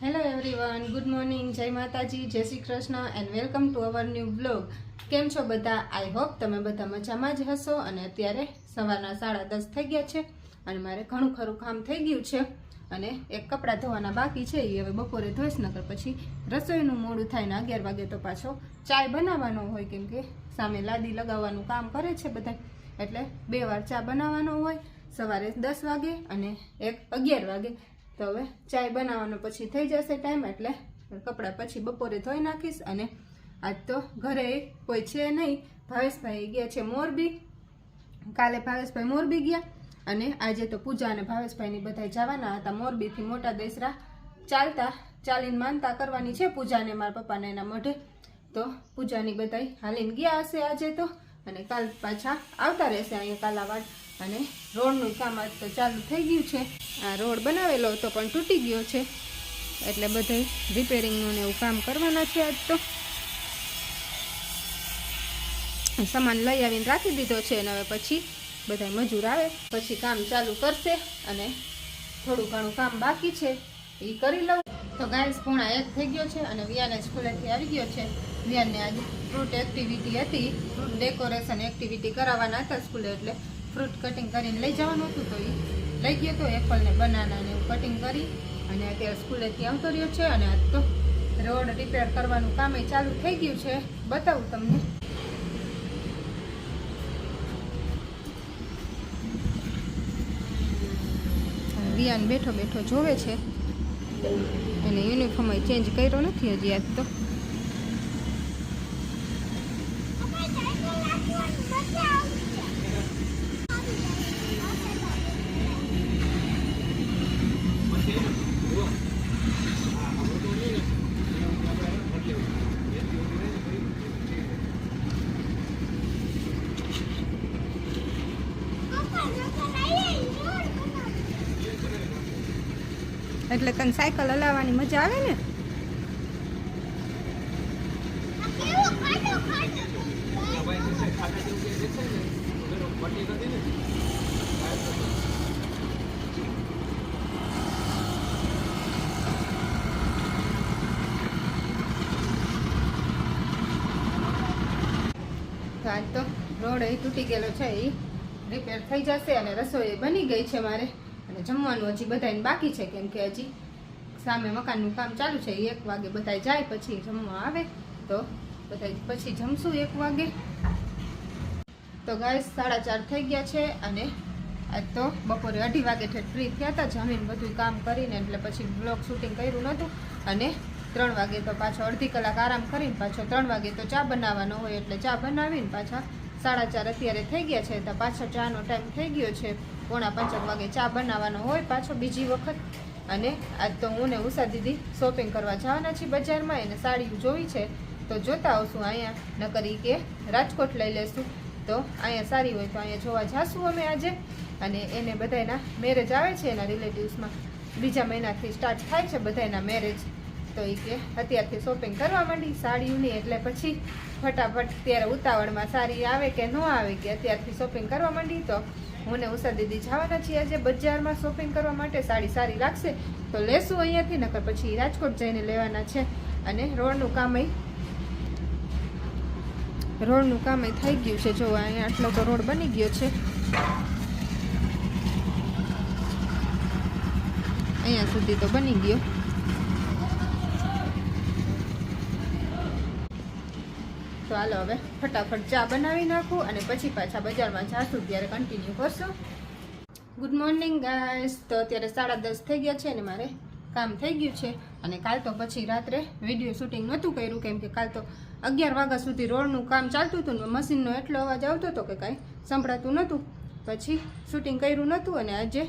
Hello everyone good morning જય માતાજી, જય Shri Krishna and welcome to our new blog કેમ છો બધા? આઈ હોપ તમે બધા મજામાં જ હશો અને અત્યારે સવારના સાડા દસ થઈ ગયા છે અને મારે ઘણું ખરું કામ થઈ ગયું છે અને એક કપડાં ધોવાના બાકી છે એ હવે બપોરે ધોઈશ, નકર પછી રસોઈનું મોડું થાય ને અગિયાર વાગે તો પાછો ચાય બનાવવાનો હોય, કેમ કે સામે લાદી લગાવવાનું કામ કરે છે બધા. એટલે બે વાર ચા બનાવવાનો હોય, સવારે દસ વાગે અને એક અગિયાર વાગે. તો હવે ચાય બનાવવાનો પછી થઈ જશે ટાઈમ એટલે કપડાં પછી બપોરે ધોઈ નાખીશ અને આજ તો ઘરે કોઈ છે નહીં. ભાવેશભાઈ ગયા છે મોરબી. કાલે ભાવેશભાઈ મોરબી ગયા અને આજે તો પૂજા અને ભાવેશભાઈની બધા જવાના હતા. મોરબીથી મોટા દેસરા ચાલતા, ચાલીને માનતા કરવાની છે પૂજાને મારા પપ્પાને એના મઢે. તો પૂજાની બધા હાલીને ગયા હશે આજે તો અને કાલ પાછા આવતા રહેશે અહીંયા કાલાવાડ. અને રોડનું કામ આજ તો ચાલુ થઈ ગયું છે. આ રોડ બનાવેલો હતો પણ તૂટી ગયો છે. એટલે બધે રિપેરિંગનું ને એવું કામ કરવાના છે આજ તો. સામાન લઈ આવીને રાખી દીધો છે અને હવે પછી બધા મજૂર આવે, પછી કામ ચાલુ કરશે અને થોડું ઘણું કામ બાકી છે. એ કરી લઉં. તો ગાઈસ પૂણા એક થઈ ગયો છે અને વિયાને સ્કૂલેથી આવી ગયો છે. વિયાનને આજે ફ્રૂટ એક્ટિવિટી હતી. ફ્રૂટ ડેકોરેશન એક્ટિવિટી કરાવવાના હતા સ્કૂલે એટલે. ફ્રૂટ કટિંગ કરીને લઈ જવાનું હતું તો એ લઈ ગયો તો એપલને બનાનાને એવું કટિંગ કરી અને અત્યારે સ્કૂલેથી આવતો રહ્યો છે અને આજ તો રોડ રિપેર કરવાનું કામ ચાલુ થઈ ગયું છે. બતાવું તમને. રિયાન બેઠો બેઠો જોવે છે. અને યુનિફોર્મ ચેન્જ કર્યો નથી હજી આજ તો. એટલે તને સાયકલ હલાવવાની મજા આવે ને? આજ તો રોડ એ તૂટી ગયેલો છે એ રિપેર થઈ જશે અને રસોઈ બની ગઈ છે મારે. અને જમવાનું હજી બધાને બાકી છે, કેમ કે હજી સામે મકાનનું કામ ચાલુ છે, એક વાગે બધા જાય, પછી જમવા આવે. તો બધા પછી જમશું એક વાગે. તો ગાય સાડા ચાર થઈ ગયા છે અને આજ તો બપોરે અઢી વાગે ઠેઠ ફ્રી થયા હતા, જમીન બધું કામ કરીને એટલે પછી બ્લોગ શૂટિંગ કર્યું નહોતું. અને ત્રણ વાગે તો પાછો અડધી કલાક આરામ કરીને પાછો ત્રણ વાગે તો ચા બનાવવાનો હોય એટલે ચા બનાવીને પાછા સાડા ચાર અત્યારે થઈ ગયા છે તો પાછો ચાનો ટાઈમ થઈ ગયો છે. પોણા પાંચક વાગે ચા બનાવવાનો હોય પાછો બીજી વખત. અને આજ તો હું ને ઉષા દીદી શોપિંગ કરવા જવાના છીએ બજારમાં, એને સાડીઓ જોવી છે. તો જોતા આવશું અહીંયા ન કે રાજકોટ લઈ લેશું. તો અહીંયા સારી હોય તો અહીંયા જોવા જાશું અમે આજે. અને એને બધાના મેરેજ આવે છે એના રિલેટિવ્સમાં બીજા મહિનાથી સ્ટાર્ટ થાય છે બધાના મેરેજ તો એ કે અત્યારથી શોપિંગ કરવા માંડી સાડીઓની, એટલે પછી ફટાફટ ત્યારે ઉતાવળમાં સારી આવે કે ન આવે કે અત્યારથી શોપિંગ કરવા માંડી, તો હું ને ઉષા દીદી જવાના છીએ આજે બજારમાં શોપિંગ કરવા માટે, સાડી સારી લાગશે તો લેશું અહીંયાથી, નકર પછી રાજકોટ જઈને લેવાના છે. અને રોડનું કામ રોડનું કામ થઈ ગયું છે. જો અહીંયા આટલો તો રોડ બની ગયો છે. અહીંયા સુધી તો બની ગયો. તો હાલો હવે ફટાફટ ચા બનાવી નાખું અને પછી પાછા બજારમાં જાશું, ત્યારે કન્ટિન્યુ કરશું. ગુડ મોર્નિંગ ગાઈસ તો અત્યારે સાડા દસ થઈ ગયા છે અને મારે કામ થઈ ગયું છે. અને કાલ તો પછી રાત્રે વીડિયો શૂટિંગ નહોતું કર્યું, કેમ કે કાલ તો અગિયાર વાગ્યા સુધી રોડનું કામ ચાલતું હતું ને મશીનનો એટલો અવાજ આવતો હતો કે કાંઈ સંભળાતું નહોતું. પછી શૂટિંગ કર્યું નહોતું અને આજે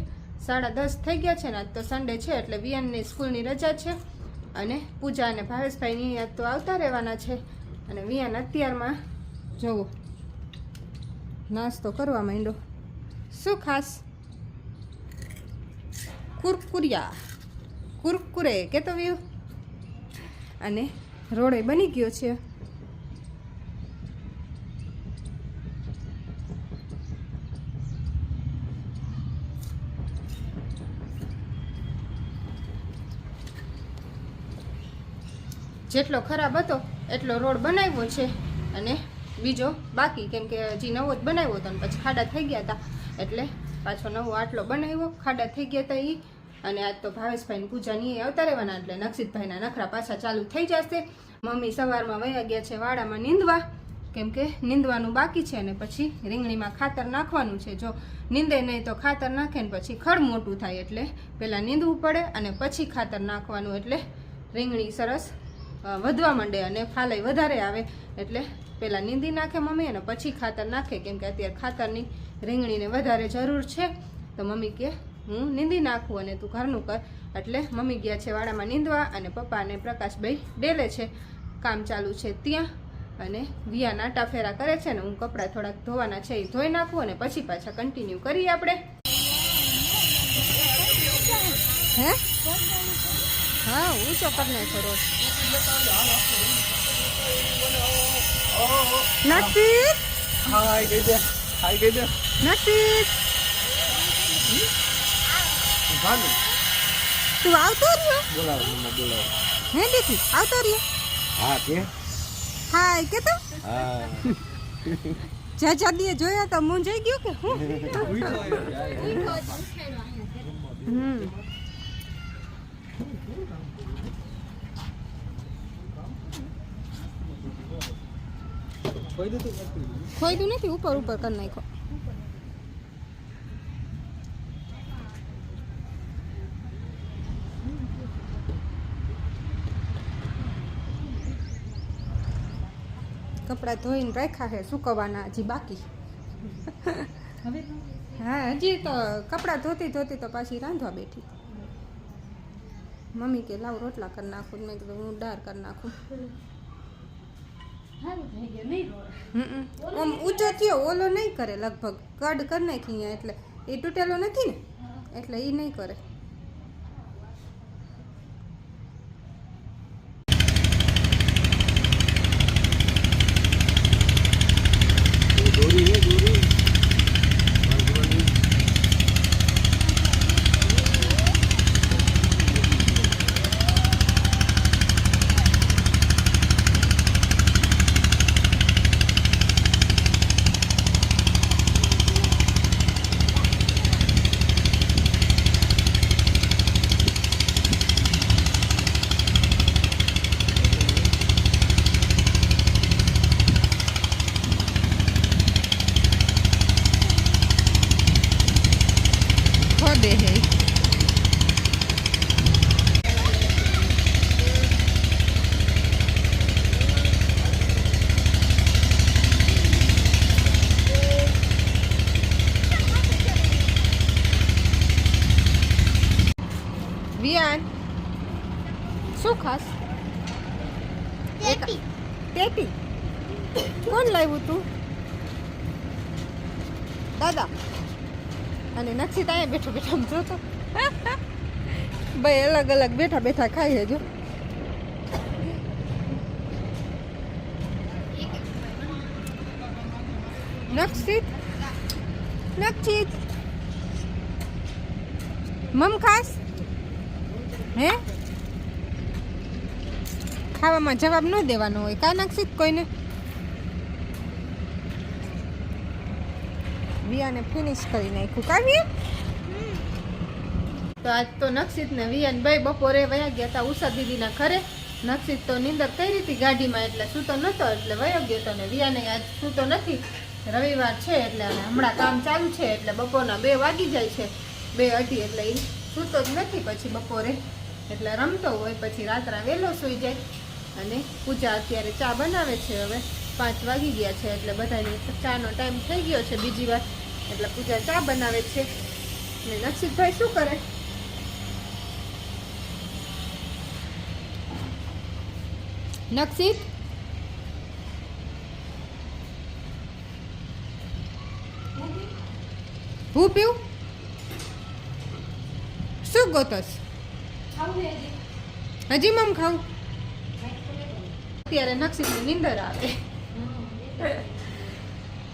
સાડા દસ થઈ ગયા છે ને આજ તો સન્ડે છે એટલે વિયનની સ્કૂલની રજા છે. અને પૂજા અને ભાવેશભાઈની યાદ તો આવતા રહેવાના છે. અને વિયાન અત્યારમાં જુઓ નાસ્તો કરવા માંડ્યો. શું ખાસ? કુરકુરિયા. કુરકુરે કે તો વ્યૂ અને રોડે બની ગયો છે. જેટલો ખરાબ હતો એટલો રોડ બનાવ્યો છે અને બીજો બાકી, કેમ કે હજી નવો જ બનાવ્યો હતો અને પછી ખાડા થઈ ગયા હતા. એટલે પાછો નવો આટલો બનાવ્યો, ખાડા થઈ ગયા હતા એ અને આજ તો ભાવેશભાઈની પૂજાની એ આવતા એટલે નક્ષિતભાઈના નખરા પાછા ચાલુ થઈ જશે. મમ્મી સવારમાં વયા ગયા છે વાડામાં નીંદવા, કેમ કે નીંદવાનું બાકી છે અને પછી રીંગણીમાં ખાતર નાખવાનું છે. જો નીંદે નહીં તો ખાતર નાખે ને પછી ખડ મોટું થાય, એટલે પહેલાં નીંદવું પડે અને પછી ખાતર નાખવાનું, એટલે રીંગણી સરસ વધવા માંડે અને ફાલાઈ વધારે આવે એટલે પહેલાં નીંદી નાખે મમ્મી અને પછી ખાતર નાખે, કેમ કે અત્યારે ખાતરની રીંગણીને વધારે જરૂર છે. તો મમ્મી કે, હું નીંદી નાખું અને તું ઘરનું કર. એટલે મમ્મી ગયા છે વાડામાં નીંદવા અને પપ્પા અને પ્રકાશભાઈ ડેલે છે. કામ ચાલુ છે ત્યાં અને વિયા નાટા ફેરા કરે છે ને હું કપડાં થોડાક ધોવાના છે એ ધોઈ નાખું અને પછી પાછા કન્ટિન્યુ કરીએ આપણે. હે? હા, ઊંચો નાખો રોજ. નસીબ હાય કહી દે હાય કહી દે નસીબ ભાગ તું આવતો રહ્યો બોલાવો મને બોલાવો હે દીદી આવતો રહ્યો હા કે હાય કે તો હા જા જા દીએ જોયા તો મું જઈ ગયો કે હું હમ કોઈ દીધું ખોઈતું નથી ઉપર ઉપર કરી નાખો કપડાં ધોઈને રાખ્યા છે, સુકવવાના હજી બાકી. હા, હજી તો કપડાં ધોતી ધોતી તો પાછી રાંધવા બેઠી. મમ્મી કે લાવ રોટલા કરી નાખું મેં કીધું હું દાળ કરી નાખું. હમ ઓમ ઊંચો થયો ઓલો નહીં કરે લગભગ કડ કરી નાખી અહીંયા એટલે એ તૂટેલો નથી ને? એટલે એ નહીં કરે દોરી હે દોરી ખોદે હે વિયાન શું ખાસ ટેટી. કોણ લાવ્યું તું? દાદા. અને નક્ષિત અહીંયા બેઠો બેઠો આમ જોતો ભાઈ અલગ અલગ બેઠા બેઠા ખાઈ હજુ નક્ષિત નક્ષિત મમ ખાસ. હે? ખાવામાં જવાબ ન દેવાનો હોય. કા નક્ષિત કોઈને? વિયાને ફિનિશ કરી નાખ્યું. કાવ્ય? તો આજ તો નક્ષિત ને વિયાન ભાઈ બપોરે વયા ગયા હતા ઉષા દીદીના ઘરે. નક્ષિત તો નિંદર કરી હતી ગાડીમાં, એટલે સૂતો નતો એટલે વયો ગયો હતો ને વિયાને આજ સૂતો નથી. રવિવાર છે એટલે હમણાં કામ ચાલુ છે, એટલે બપોરના બે વાગી જાય છે. બે અઢી એટલે એ સૂતો જ નથી પછી બપોરે. એટલે રમતો હોય, પછી રાત્રે વહેલો સૂઈ જાય. અને પૂજા અત્યારે ચા બનાવે છે હવે. પાંચ વાગી ગયા છે એટલે બધાને ચાનો ટાઈમ થઈ ગયો છે બીજી વાર. એટલે પૂજા ચા બનાવે છે. ને નક્ષિતભાઈ શું કરે? નક્ષિત હું પીવું? શું ગોતસ હજી. મમ ખાવું અત્યારે નક્ષિતની નીંદર આવે.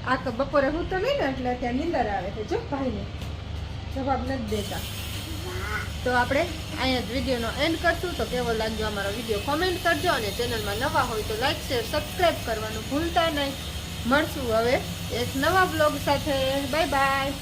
આ તો બપોરે હું તો નહીં ને એટલે ત્યાં નીંદર આવે છે. જો ભાઈને જવાબ નથી દેતા. તો આપણે અહીંયા જ વિડીયોનો એન્ડ કરશું. તો કેવો લાગ્યો અમારો વીડિયો? કોમેન્ટ કરજો અને ચેનલમાં નવા હોય તો લાઈક શેર સબસ્ક્રાઈબ કરવાનું ભૂલતા નહીં. મળશું હવે એક નવા બ્લોગ સાથે. Bye bye